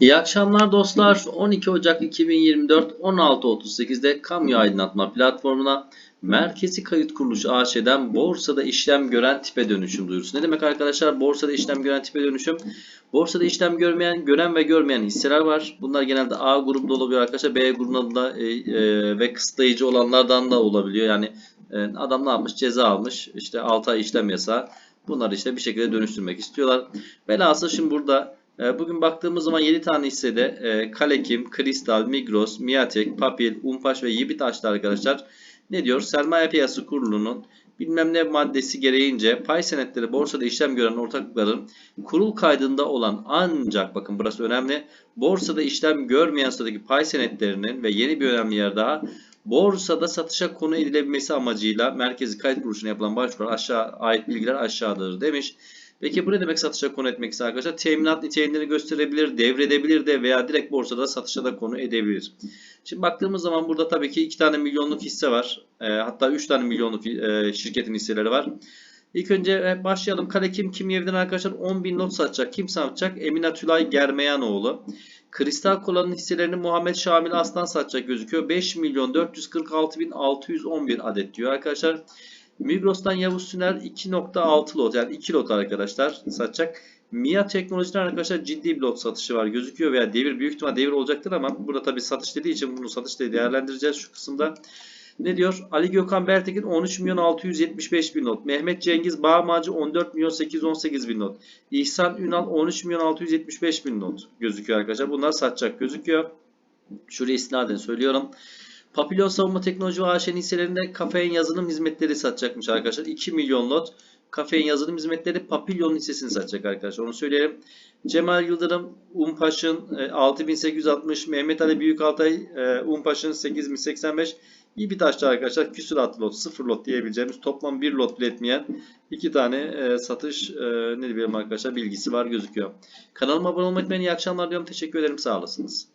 İyi akşamlar dostlar. 12 Ocak 2024 16.38'de Kamu Aydınlatma Platformu'na Merkezi Kayıt Kuruluşu AŞ'den borsada işlem gören tipe dönüşüm duyurusu. Ne demek arkadaşlar? Borsada işlem gören tipe dönüşüm. Borsada işlem görmeyen, gören ve görmeyen hisseler var. Bunlar genelde A grubunda olabiliyor arkadaşlar. B grubunda da e, e, ve kısıtlayıcı olanlardan da olabiliyor. Yani e, adam ne yapmış? Ceza almış. İşte 6 ay işlem yasağı. Bunları işte bir şekilde dönüştürmek istiyorlar. Velhasıl şimdi burada Bugün baktığımız zaman 7 tane hissede e, Kalekim, Kristal, Migros, Miatek, Papil, Umpaş ve Yibitaş'ta arkadaşlar ne diyor? Sermaye Piyasası Kurulu'nun bilmem ne maddesi gereğince pay senetleri borsada işlem gören ortaklıkların kurul kaydında olan ancak bakın burası önemli borsada işlem görmeyen sıradaki pay senetlerinin ve yeni bir önemli yer daha borsada satışa konu edilebilmesi amacıyla merkezi kayıt kuruluşuna yapılan başvurular aşağı ait bilgiler aşağıdadır demiş. Peki bu ne demek satışa konu etmek ise arkadaşlar? Teminat niteliğini gösterebilir, devredebilir de veya direkt borsada satışa da konu edebilir. Şimdi baktığımız zaman burada tabii ki 2 tane milyonluk hisse var. E, hatta 3 tane milyonluk e, şirketin hisseleri var. İlk önce e, başlayalım. Kalekim Kimyev'den arkadaşlar 10 bin not satacak. Kim satacak? Emine Tülay Germeyanoğlu. Kristal Kola'nın hisselerini Muhammed Şamil Aslan satacak gözüküyor. 5 milyon 446 bin 611 adet diyor arkadaşlar. Migros'tan Yavuz Süner 2.6 lot yani 2 lot arkadaşlar satacak. Mia Teknoloji'den arkadaşlar ciddi bir lot satışı var gözüküyor veya devir büyük ihtimal devir olacaktır ama burada tabi satış dediği için bunu satış diye değerlendireceğiz şu kısımda. Ne diyor? Ali Gökhan Bertekin 13 milyon 675 bin not. Mehmet Cengiz Bağmacı 14 milyon 818 bin not. İhsan Ünal 13 milyon 675 bin not gözüküyor arkadaşlar. Bunlar satacak gözüküyor. Şuraya istinaden söylüyorum. Papillon Savunma Teknoloji AŞ'nin hisselerinde kafein yazılım hizmetleri satacakmış arkadaşlar. 2 milyon lot. Kafein yazılım hizmetleri Papillon hissesini satacak arkadaşlar. Onu söyleyelim. Cemal Yıldırım Umpaş'ın e, 6860, Mehmet Ali Büyükaltay e, Umpaş'ın 8085, İbitaş'ta arkadaşlar küsuratlı lot, 0 lot diyebileceğimiz toplam 1 lot bile etmeyen iki tane e, satış e, ne diyelim arkadaşlar bilgisi var gözüküyor. Kanalıma abone olmayı unutmayın. İyi akşamlar diyorum. Teşekkür ederim. Sağ olasınız.